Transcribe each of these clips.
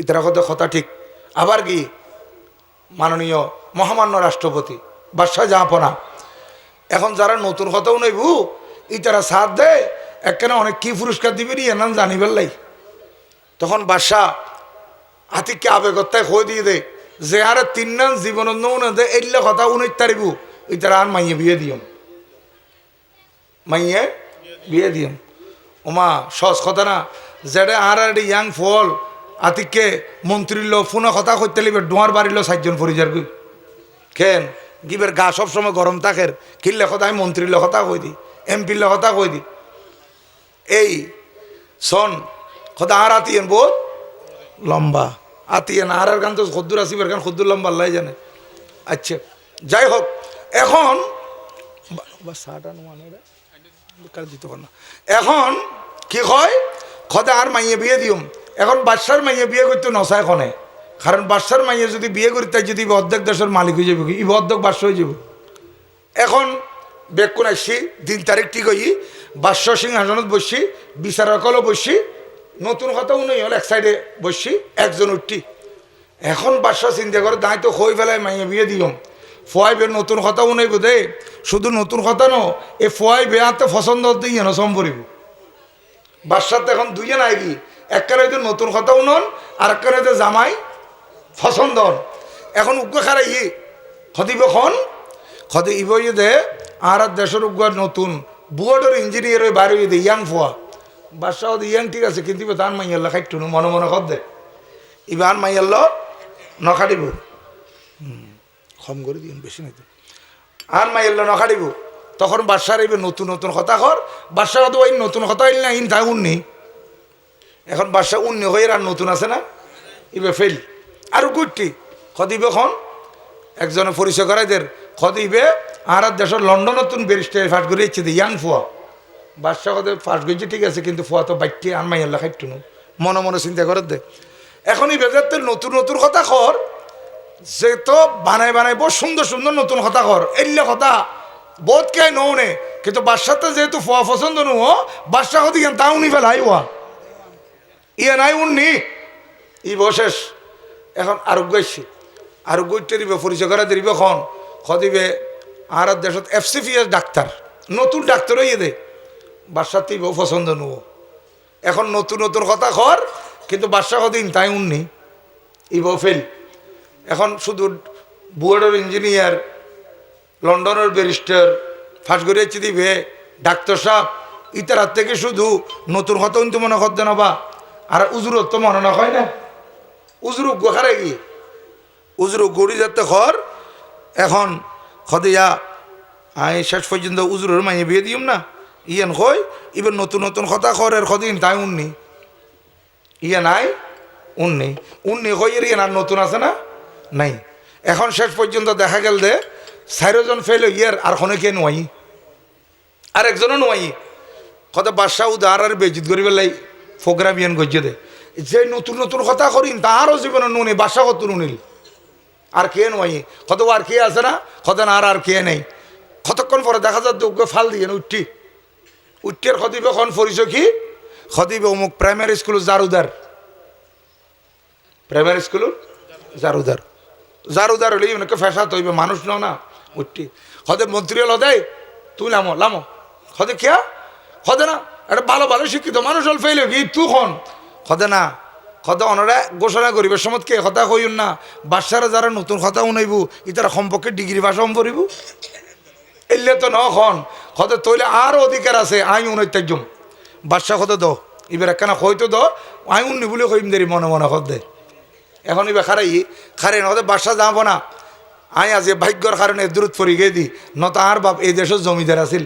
ইতারা কথা কথা ঠিক। আবার কি? মাননীয় মহামান্য রাষ্ট্রপতি, বাদশাহ জাহাপনা। এখন যারা নতুন কথাও নেবু ইতারা সাথ দেয় একখানে অনেক কি পুরস্কার দিবে নি এনাম জানি পেলাই তখন বাদশাহ আতিককে আবেগত্তায় হয়ে দিয়ে দে, যে আরে তিন নাম জীবন দে এলে কথা উনিশ তারিখু, ইতারা আর মাইয়ে বিয়ে দিয়ম। মাইয়ে বিয়ে দিয়ম। ওমা, সহজ কথা না যেটা আর ইয়াং ফল আতিককে মন্ত্রীর লো ফোনে কথা করতে লিবে ডোয়ার বাড়ির লো সাতজন ফরিজার গই কেন গিবের গা সবসময় গরম থাকের কিনলে কথা মন্ত্রীর কথা কই দি এমপির কথা কই দি এই শোন কথা আর আতিয়েন বহুত লম্বা। আতিয়েন আর আর গান তো খদ্দুর আসিবার গান খদ্দুর লম্বা, আল্লাহ জানে। আচ্ছা যাই হোক এখন এখন, কি হয় খদা আর মাইয়ে বিয়ে দিম এখন বাদশার মাইয়ে বিয়ে করতে নসায় খনে কারণ বাদশার মাইয়ে যদি বিয়ে করি, তাই যদি অর্ধেক দেশের মালিক হয়ে যাবে ইবে অর্ধেক বাদশা হয়ে যাব। এখন বেকুন আসছি দিন তারিখ ঠিক হই, বাদশ সিংহাসনত বসছি বিচারকলও বসছি নতুন কথা উনি হল এক সাইডে বসছি একজন উঠছি এখন বাদশাহ চিন্তা করে দায় তো হয়ে ফেলায় মাইয়ে বিয়ে ফোয়াই বে নতুন কথা উনি বোধে শুধু নতুন কথা ন এ ফোয়াই বেয়াতে পছন্দ হতে ইয়ে সম তো এখন দুইজন আইবি। একখানে হয়তো নতুন কথা উনন আর একখানে হয়তো জামাই পছন্দ হন। এখন উগ্র খারাই ই খদিব খন খদি ইব দে আর দেশের উগ্র নতুন। বুয়ার্ডের ইঞ্জিনিয়ার ওই বাইরে দে ইয়াং ফোয়া বাদশাহ ইয়াং ঠিক আছে, কিন্তু তান মাইয়াল্লা খাইটু মনে মনে খদ দে। ইবান মাইয়াল্ল নখাটিব। কম করে দিন বেশি নাই। আর মাইয়াল্লা নখাটিব। তখন বাদশার ইবে নতুন নতুন কথা কর, বাদশাহ তো ওই নতুন কথা আইল না, ইন তা উন্নি। এখন বাদশাহ উন্নি হয়ে আর নতুন আছে না? ইবে ফেল। আর গুটি খদিবে খন, একজনে পরিচয় করাইদের খদিবে আর দেশের লন্ডন নতুন ব্যারিস্টার ফার্স্ট করে ইচ্ছে ইয়াং ফুয়া। বাদশাহ কথা ফার্স্ট গেছে ঠিক আছে, কিন্তু ফুয়া তো বাইকটি আর মাইয়াল্লা খাইটু মনে মনে চিন্তা করে দে। এখন এই বেজারতে নতুন নতুন কথা কর, যে তো বানাই বানাই বহু সুন্দর সুন্দর নতুন কথা কর। এলে কথা বোধ কে নৌনে। কিন্তু বাদশাতে যেহেতু ফুয়া পছন্দ নু বাদশাহ হতে তা উনি ফেলাই ওয়া ইয়ে নাই উন্নি। ই বশেষ এখন আরোগ্য আসছে আরোগ্যটা দিবে পরিচয় করে দিবে খন। খদিবে আর দেশত এফসিপিএস ডাক্তার নতুন ডাক্তার হইয়ে দে। বাদশাহ তুই বহু পছন্দ নুও এখন নতুন নতুন কথা কর কিন্তু বাদশাহ কদিন তাই উন্নি। ই বউ ফেল এখন শুধু বুয়েটের ইঞ্জিনিয়ার লন্ডনের ব্যারিস্টার ফাঁস করে দিবে ডাক্তার ইতার থেকে শুধু নতুন কথা কিন্তু মনে করতে না বা। আর উজুরত তো মনে না হয় না। উজরু গোখারে কি উজরু গড়ি যাতে ঘর, এখন খদিয়া, আই, শেষ পর্যন্ত উজরুর মাইয়ে বিয়ে দিম না। ইয়ান হয় ইবেন নতুন নতুন কথা কর এর খদিন তাই উন্নি। ইয়া নাই উন্নি। উন্নি হই এর ইয়ান আর নতুন আছে না? নাই। এখন শেষ পর্যন্ত দেখা গেল যে চারোজন ফেল ইয়ার আর খনে কে নোয়াই আর একজনও নোয়াই কত বাদশাহ উদার আর বেজিত করি পেলাই ফোগ্রাম ইয়ান গজ্য দে। যে নতুন নতুন কথা করিন তারও জীবনে নুনি বাসা কত নুনিল আর কে নয় কত আর কে আছে না? কত না আর আর কে নেই? কতক্ষণ পরে দেখা যাচ্ছে ওকে ফাল দিয়ে উঠি। উঠির খদিবে খন পরিচয় কি? খদিবে অমুক প্রাইমারি স্কুল জারুদার প্রাইমারি স্কুল জারুদার জারুদার হলে ফেসা তৈবে মানুষ ন না। উঠি। হদে মন্ত্রী হল দেয় তুই লামো লামো। হদে খেয়া হদে না, একটা ভালো ভালো শিক্ষিত মানুষ হল ফেলে কি? তুই খন। হদে না কথা অনরা ঘোষণা করিবার সময় কে কথা কইন না বাচ্চারা যারা নতুন কথা শুনাইব ইতারা সম্পর্কে ডিগ্রি ভাষা পড়িব এলে তো নখন কথা তৈলে আরও অধিকার আছে আই উনত্যাজ্যম বাচ্চা কথা দ এবার একখানা হয়তো দ আই উন্নি বলে কইম দেরি মনে মনে কর দে এখন এবার খারাই খারে নহতে বাচ্চা যাব না। আই আজি ভাগ্যর কারণে দূরত পরি গে দি, নত আর বাপ এই দেশের জমিদার আছিল।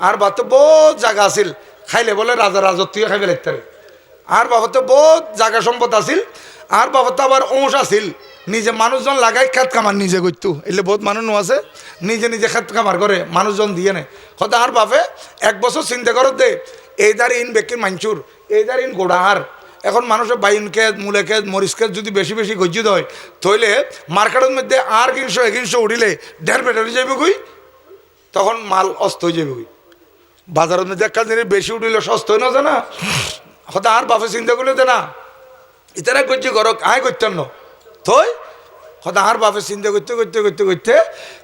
আর বাপ তো বহুত জায়গা আছিল। খাইলে বলে রাজা রাজত্বীয় খাইবে লাগতে আর বাবতে বহুত জায়গা সম্পদ আছিল। আর বাবতে আবার অংশ আছিল। নিজে মানুষজন লাগাই খেত কামার নিজে করতো এলে বহুত মানুষ নো আছে? নিজে নিজে খেত কামার করে মানুষজন দিয়ে নেয় হয়তো আর বাপে এক বছর চিন্তা করত দে এই দার ইন বেকির মাঞ্চুর এই দার ইন গোড়াহার এখন মানুষের বাইন খেত মূলে খেত মরিচ খেত যদি বেশি বেশি গজ্জিত হয় তইলে মার্কেটের মধ্যে আর কিনশো একিনশো উঠিলে দেড় বেটারি যাবে কই? তখন মাল অস্ত হয়ে যাবে কই? বাজারের মধ্যে একটা জিনিস বেশি উঠিলে সস্তা হয়ে না জানা? হয়তো আর বাপে চিন্তা করলে না ইতারা করছে গরক আয় করতেন না থই কথা আর বাপে চিন্তা করতে করতে করতে করতে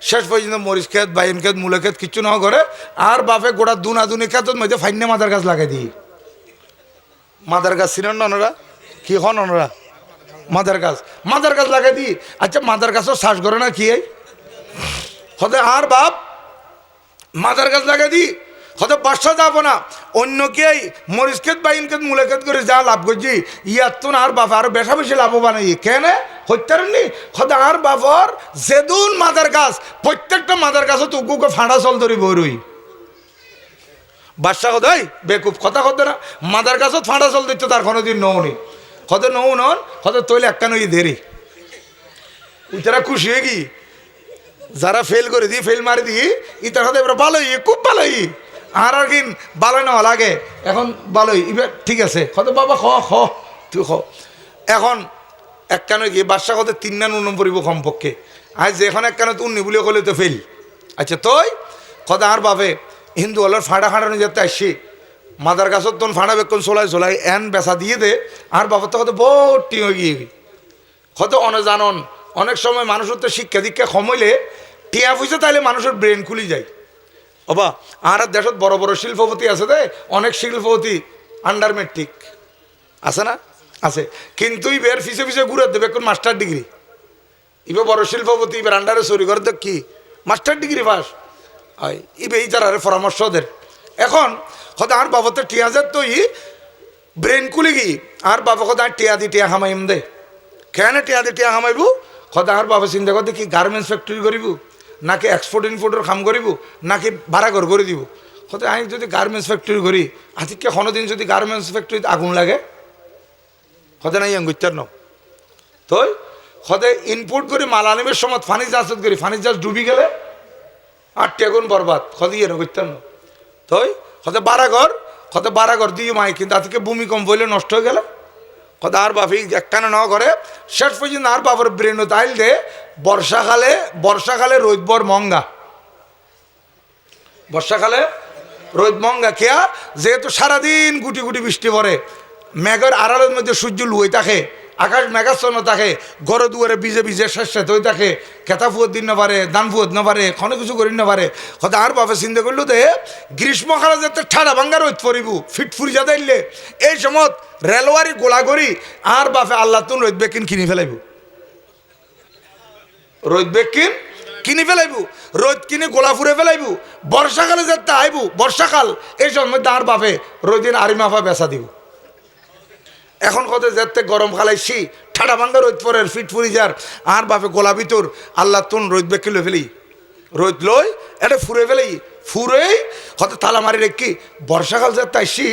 শেষ পর্যন্ত মরিচ খেত বাইন খেত মূলে খেত কিচ্ছু না করে আর বাপে গোটা দুনা দুনি খেত মধ্যে ফাইনে মাদার গাছ লাগাই দিই মাদার গাছ ছিলেন না ওনারা? কি হন ওনারা? মাদার গাছ মাদার গাছ লাগাই দি। আচ্ছা মাদার গাছও শ্বাস করে না কি এই? হতে আর বাপ মাদার গাছ লাগাই দি। হয়তো বাসা যাব না। অন্য কেই মরিচ খেত বা ইনকেত মূলে খেত করে যা লাভ করছি, ইয়ার তো আর বাপ, আরও বেশা বেশি লাভবান হই। কেন? হত্যারণি হয়তো আর বাপর, যেদুন মাদার গাছ প্রত্যেকটা মাদার গাছও তুকুকে ফাঁড়া চল ধরি বরুই বাদশাহ হদাই বেকুব, কথা কথা না। মাদার গাছত ফাঁড়া চল দিচ্ছে, তার কোনোদিন নৌনি হতে নৌ নন হতে তৈলে একখান ওই দেরি। উতারা খুশি হয়ে গি যারা ফেল করে দিই ফেল মারি দিই ইতার হতে এবার ভালোই, খুব ভালোই। আর আর কিন, ভালো না লাগে। এখন ভালোই এবার ঠিক আছে। হতে বাবা, খ খ, তুই খ। এখন একখানে গিয়ে বাদশাহ হতে তিন না নুন পড়িব কমপক্ষে। আজ যেখানে একখানে উন্নি বলে কলে তো ফেল আচ্ছা তই কথা আর বাবে হিন্দু হলের ফাঁড়া ফাঁড়ানো যেতে আসছি মাদার গাছত তখন ফাঁড়া বেক্ষণ চলাই চলাই এন বেচা দিয়ে দে, আর বাবার তো কত ভর্তি হয়ে গিয়ে হয়তো অনজানন। অনেক সময় মানুষের তো শিক্ষা দীক্ষা কমইলে টিয়া পয়সা তাইলে মানুষের ব্রেন খুলি যায়। অবা, আর দেশত বড় বড় শিল্পপতি আছে দে, অনেক শিল্পপতি আন্ডার মেট্রিক আছে না? আছে। কিন্তু ইবের ফিসে ফিসে ঘুরে দেবে কোন মাস্টার ডিগ্রি ইবে বড় শিল্পপতি ইবের আন্ডারে চুরি করে দেখ কি? Master degree pass. হয়। ইবে তার পরামর্শ ওদের এখন হয়তো আর বাবতে টিয়াজের তো ই ব্রেন খুলে গি, আর বাবা কথা টিয়া দি টিয়া হামাইম দে। কেন টিয়া দি টিয়া হামাইবু? কথা আর বাবা চিন্তা করতে কি গার্মেন্টস ফ্যাক্টরি করিব? নাকি এক্সপোর্ট ইনপোর্টের কাম করিব? নাকি ভাড়া ঘর করে দিব? হতে আমি যদি গার্মেন্টস ফ্যাক্টরি করি আজকে কোনোদিন যদি গার্মেন্টস ফ্যাক্টরিতে আগুন লাগে? হতে নাই আঙ্গুত্যার ন তই হতে ইনপোর্ট করে মাল আনিবের সময় ফানি জাহাজত করি ফানি জাহাজ ডুবি গেলে আর টেগুন বরবাদ হতে ইয়ে নগত্যার ন। তই হতে বারাঘর হতে বারাঘর দিয়ে মাই, কিন্তু আজকে ভূমিকম্প হইলে নষ্ট হয়ে গেলে। কত আর বাপি একখানে ন করে শেষ পর্যন্ত আর বাবার ব্রেন তাইল দে বর্ষাকালে বর্ষাকালে রোদ বর মঙ্গা। বর্ষাকালে রোদ মঙ্গা খেয়া যেহেতু সারাদিন গুটি গুটি বৃষ্টি পড়ে, মেঘের আড়ালের মধ্যে সূর্য লুয়ে থাকে আকাশ মেঘাচ্ছন্ন থাকে গড়ে দুয়ারে বিজে বিজে শেষ হয়ে থাকে, খেতা ফুয়ার দিন পারে দান ফুয়ার না পারে কোনো কিছু করি পারে। হয়তো আর বাপে চিন্তা করল দে গ্রীষ্মকালে যাতে ঠাডা ভাঙ্গা রোদ পড়িব ফিট ফুরি যা দিলে, এই সময় রেলওয়ারি গোলা করি আর বাপে আল্লাহ তুন রোদ বেকিন কিনি ফেলাইব। রোদ বেকিন কিনি ফেলাইব, রোদ কিনে গোলা ফুরে ফেলাইব, বর্ষাকালে যাতে আইব, বর্ষাকাল, এই সময় আর বাপে রোদিন আরি মাফা বেচা দিব। এখন কত যাতে গরম খালাইছি ঠাডা ভাঙ্গা রোদ পরের ফিট ফুরি যার। আর বাপে গোলা ভিতর আল্লাহ তুন রোদ বেকি লই ফেলি। রোদ লই, এটা ফুরে ফেলি। ফুরেই হয়তো তালা মারি রেখি বর্ষাকাল যাতে আইসি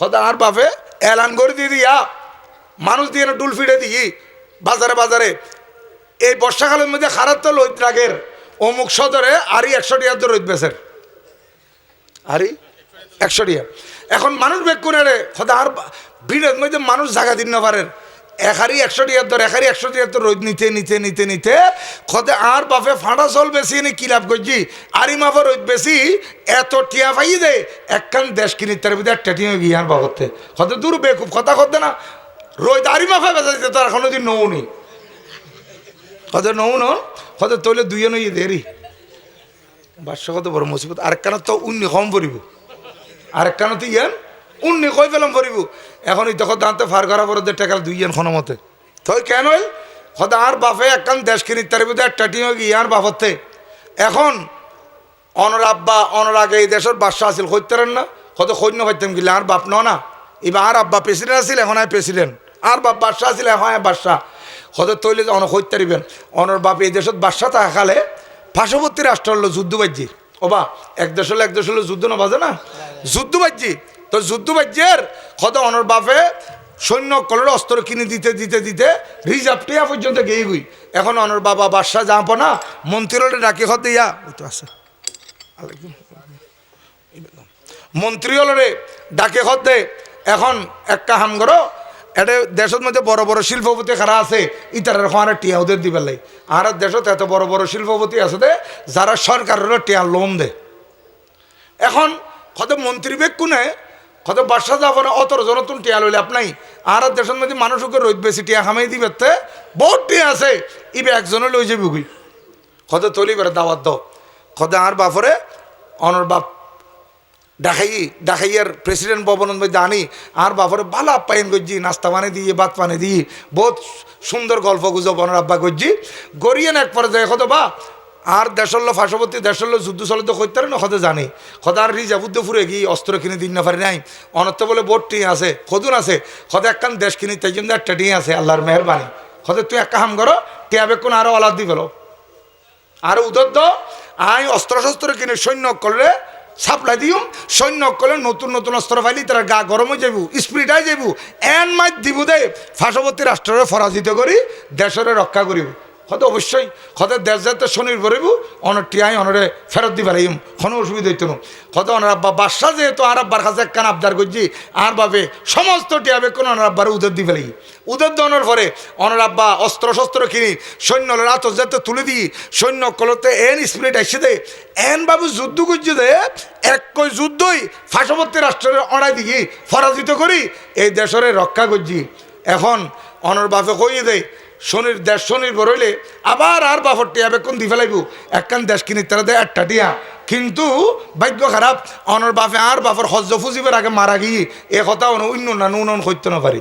হয়তো আর বাপে এলান করে দিয়ে দিয়া, মানুষ দিয়ে ডুল ফিরে দিই। বাজারে বাজারে। এই বর্ষাকালের মধ্যে খারাপ তো লইত রাগের। অমুক সদরে আরই একশো টিয়ার তো রোদ বেসের আরই একশো টিয়া। এখন মানুষ বেগ করে রে হয়তো আর ভিড়ের মধ্যে মানুষ জায়গা দিন না পারেন একারি একশো দর একারি একশো দর রোদ নিতে নিতে নিতে নিতে খদে আর বাপে ফাঁটা চল বেশি কি লাভ করছি? আরি মাফা রোদ বেশি, এত টিয়া পাই দে একখান দেশ কিনি তার ভিতরে একটা টিয়া গিয়ে আর বাবতে হতে দূর বেকুব, কথা করতে না। রোদ আরি মাফা বেচা দিতে তার কোনোদিন নৌনি হতে নৌ ন হতে তৈলে দুইয়ে নই দেরি বাদশা কত বড় মুসিবত। আরেকখানে তো উন্নি কম পড়িব। আরেকখানে তো ইয়ান উন্নি কই পেলাম পড়িব এখন এই তখন দাঁতে ফার করা পরে টেকাল দুই ইয়ান কোনো মতে তই কেন হতে আর বাপে একখান দেশ কিনি তার ভিতরে একটা টিম গিয়ে আর বাপতে এখন অনর আব্বা এই দেশের বাদশা আছিল, কইতারেন না? কত সৈন্য পাইতাম গিলে আর বাপ ন না? এবার আর আব্বা প্রেসিডেন্ট আছিল, এখন আয় প্রেসিডেন্ট আর বাপ বাদশা আছিল, এখন আয় বাদশা হতে তৈলে অন কইতারিবেন অনর বাপ এই দেশত বাদশা থাকালে পার্শ্ববর্তী রাষ্ট্র হলো যুদ্ধ বাজ্যি ওবা এক দেশ হলো এক দেশ হলো যুদ্ধ না বাজে না? যুদ্ধ বাজ্যি তো যুদ্ধ বাজ্যের কত অনর বাপে সৈন্য কলের অস্ত্র কিনে দিতে দিতে দিতে রিজার্ভ টিয়া পর্যন্ত গিয়ে গুই। এখন অনর বাবা বাদশাহ যাব না মন্ত্রীরা ডাকি হতে ইয়া। ওই তো আছে। আলাইকুম। মন্ত্রী হলরে ডাকে হতে। এখন একটা হাম করো, এটা দেশের মধ্যে বড় বড় শিল্পপতি খারা আছে, ইতারের খানে টিয়া ওদের দিবে লাই। আর দেশত এত বড় বড় শিল্পপতি আছে দে, যারা সরকারের টিয়া লোন দে। এখন কত মন্ত্রী বেগ কোনে বাসা যাব না অতর জনতুন টিয়া লইলে আপনি আর দেশের মধ্যে মানুষকে রোদ বেশি টিয়া খামাই দিবে তে, বহুত টিয়া আছে। ইবে একজনে লই যাবি গুই কত তলি বেড়ে দাওয়াত দাও। কত আর বাপরে অনর বাপ ডাকাই ডাকাইয়ার প্রেসিডেন্ট ভবনের মধ্যে আনি। আর বাপরে ভালো আপ্যায়ন করছি নাস্তা পানি দিয়ে ভাত পানি দিয়ে বহুত সুন্দর গল্প গুজব অনর আব্বা করছি গড়িয়ে এক পরে যায় কত বা আর দেশের লো লো যুদ্ধ চলে তো করতে না কত জানি। কত আর রিজা বুদ্ধ ফুরে গিয়ে অস্ত্র কিনে দিন না পারি নাই। অনত্য বলে বোট টিঁ আছে কদুন আছে। কত একখান দেশ কিনি তাই জন্য একটা টিঁ আছে, আল্লাহর মেহরবানি। কত তুই এক কাম করো টিয়া বেকুন আরও আলাদ দি পেল আর উদদ্দ আই অস্ত্র শস্ত্র কিনে সৈন্য করলে সাপ্লাই দিও সৈন্য করলে নতুন নতুন অস্ত্র পাইলি তারা গা গরম যাব স্পিরিটাই যাব এন মাই দিব দে ফাঁসবর্তী রাষ্ট্রের পরাজিত করি, দেশের রক্ষা করিব। হয়তো অবশ্যই হয়তো দেশ যাতে শনির করিব অনেক টিয়াই অনরে ফেরত দিবার আইম কোনো অসুবিধা হইতো না। হয়তো অনার আব্বা বাদশাহ যেহেতু আর আব্বার কাছে একখান আবদার করছি, আর বাবে সমস্ত টিয়াবে কোনো অনার আব্বার উদর দি ফেলি উদর দেওয়ানোর পরে অনার আব্বা অস্ত্র শস্ত্র কিনি, সৈন্য আতস যাতে তুলে দিই, সৈন্য কলতে এন স্পিরিট এসে দে এন বাবু যুদ্ধ করছে দে এক যুদ্ধই ফাঁসবর্তী রাষ্ট্রের অড়াই দিকে পরাজিত করি, এই দেশের রক্ষা করছি। এখন অনর বাপে কইয়ে দেয় শনির দেশ শনির হইলে আবার আর বাফরটি টিয়া কোন দি ফেলাইব। একখান দেশ কিনি তারা দেয় একটা টিয়া। কিন্তু ভাগ্য খারাপ, অনর বাপে আর বাপর হজ্জ ফুজিবের আগে মারা গিয়ে এ কথা অন্য না নুন হইতে না পারি।